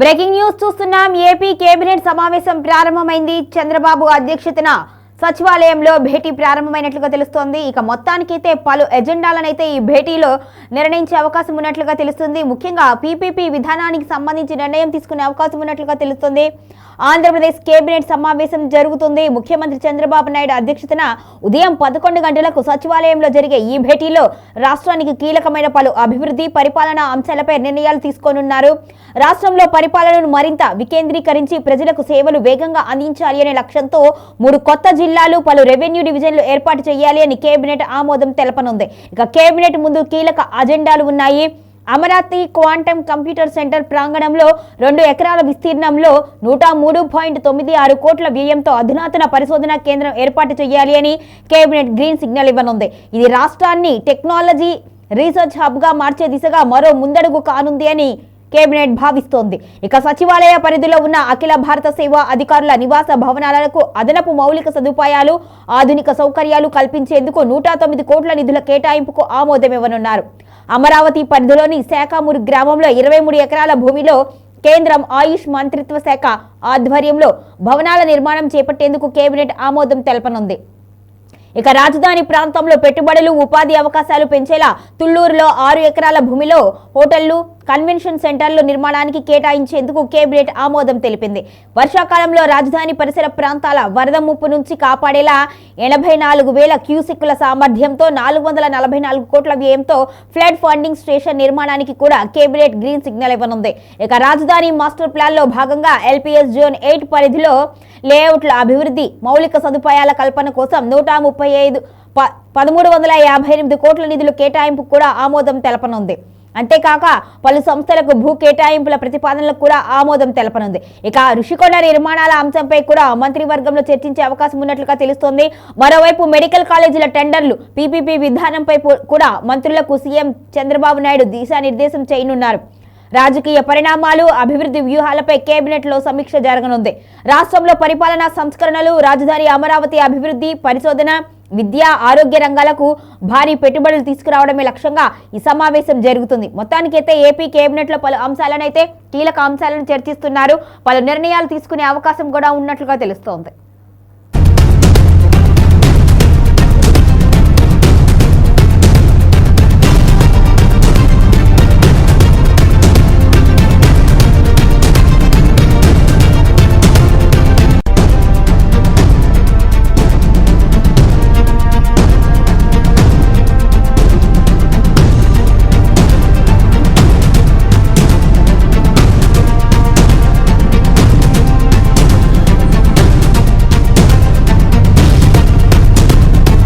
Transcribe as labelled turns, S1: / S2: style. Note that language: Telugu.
S1: బ్రేకింగ్ న్యూస్ చూస్తున్నాం. ఏపీ కేబినెట్ సమావేశం ప్రారంభమైంది. చంద్రబాబు అధ్యక్షతన సచివాలయంలో భేటీ ప్రారంభమైనట్లుగా తెలుస్తోంది. ఇక మొత్తానికైతే పలు ఎజెండాలనైతే ఈ భేటీలో నిర్ణయించే అవకాశం ఉన్నట్లుగా తెలుస్తుంది. ముఖ్యంగా పీపీపీ విధానానికి సంబంధించి నిర్ణయం తీసుకునే అవకాశం ఉన్నట్లుగా తెలుస్తుంది. ఆంధ్రప్రదేశ్ కేబినెట్ సమావేశం జరుగుతుంది. ముఖ్యమంత్రి చంద్రబాబు నాయుడు అధ్యక్షతన ఉదయం పదకొండు గంటలకు సచివాలయంలో జరిగే ఈ భేటీలో రాష్ట్రానికి కీలకమైన పలు అభివృద్ధి పరిపాలనా అంశాలపై నిర్ణయాలు తీసుకోనున్నారు. రాష్ట్రంలో పరిపాలనను మరింత వికేంద్రీకరించి ప్రజలకు సేవలు వేగంగా అందించాలి అనే లక్ష్యంతో మూడు కొత్త జిల్లా జిల్లాలు పలు రెవెన్యూ డివిజన్లు ఏర్పాటు చేయాలి అని కేబినెట్ ఆమోదం తెలపనుంది. ఇక కేబినెట్ ముందు కీలక అజెండాలు ఉన్నాయి. అమరావతి క్వాంటమ్ కంప్యూటర్ సెంటర్ ప్రాంగణంలో రెండు ఎకరాల విస్తీర్ణంలో నూట మూడు పాయింట్ తొమ్మిది ఆరు కోట్ల వ్యయంతో అధునాతన పరిశోధనా కేంద్రం ఏర్పాటు చేయాలి అని కేబినెట్ గ్రీన్ సిగ్నల్ ఇవ్వనుంది. ఇది రాష్ట్రాన్ని టెక్నాలజీ రీసెర్చ్ హబ్గా మార్చే దిశగా మరో ముందడుగు కానుంది అని కేబినెట్ భావిస్తోంది. ఇక సచివాలయ పరిధిలో ఉన్న అఖిల భారత సేవా అధికారుల నివాస భవనాలకు అదనపు మౌలిక సదుపాయాలు ఆధునిక సౌకర్యాలు కల్పించేందుకు నూట తొమ్మిది కోట్ల నిధుల కేటాయింపుకు ఆమోదం ఇవ్వనున్నారు అమరావతి పరిధిలోని శాఖామూరు గ్రామంలో ఇరవై మూడు ఎకరాల భూమిలో కేంద్రం ఆయుష్ మంత్రిత్వ శాఖ ఆధ్వర్యంలో భవనాల నిర్మాణం చేపట్టేందుకు కేబినెట్ ఆమోదం తెలపనుంది. ఇక రాజధాని ప్రాంతంలో పెట్టుబడులు ఉపాధి అవకాశాలు పెంచేలా తుళ్ళూరులో ఆరు ఎకరాల భూమిలో హోటళ్ళు కన్వెన్షన్ సెంటర్లు నిర్మాణానికి కేటాయించేందుకు కేబినెట్ ఆమోదం తెలిపింది. వర్షాకాలంలో రాజధాని పరిసర ప్రాంతాల వరద ముప్పు నుంచి కాపాడేలా ఎనభై నాలుగు వేల క్యూసిక్కుల సామర్థ్యంతో నాలుగు వందల నలభై నాలుగు కోట్ల వ్యయంతో ఫ్లడ్ ఫండింగ్ స్టేషన్ నిర్మాణానికి కూడా కేబినెట్ గ్రీన్ సిగ్నల్ ఇవ్వనుంది. ఇక రాజధాని మాస్టర్ ప్లాన్లో భాగంగా ఎల్పిఎస్ జోన్ ఎయిట్ పరిధిలో లేఅవుట్ల అభివృద్ధి మౌలిక సదుపాయాల కల్పన కోసం నూట ముప్పై ఐదు ప పదమూడు వందల యాభై ఎనిమిది కోట్ల నిధులు కేటాయింపు కూడా ఆమోదం తెలపనుంది. అంతేకాక పలు సంస్థలకు భూ కేటాయింపుల ప్రతిపాదనలకు కూడా ఆమోదం తెలపనుంది. ఇక ఋషికొండ నిర్మాణాల అంశంపై కూడా మంత్రివర్గంలో చర్చించే అవకాశం ఉన్నట్లుగా తెలుస్తోంది. మరోవైపు మెడికల్ కాలేజీల టెండర్లు పీపీపీ విధానంపై కూడా మంత్రులకు సీఎం చంద్రబాబు నాయుడు దిశానిర్దేశం చేయనున్నారు. రాజకీయ పరిణామాలు అభివృద్ధి వ్యూహాలపై కేబినెట్లో సమీక్ష జరగనుంది. రాష్ట్రంలో పరిపాలనా సంస్కరణలు రాజధాని అమరావతి అభివృద్ధి పరిశోధన విద్య ఆరోగ్య రంగాలకు భారీ పెట్టుబడులు తీసుకురావడమే లక్ష్యంగా ఈ సమావేశం జరుగుతుంది. మొత్తానికైతే ఏపీ కేబినెట్లో పలు అంశాలనైతే కీలక అంశాలను చర్చిస్తున్నారు. పలు నిర్ణయాలు తీసుకునే అవకాశం కూడా ఉన్నట్లుగా తెలుస్తోంది.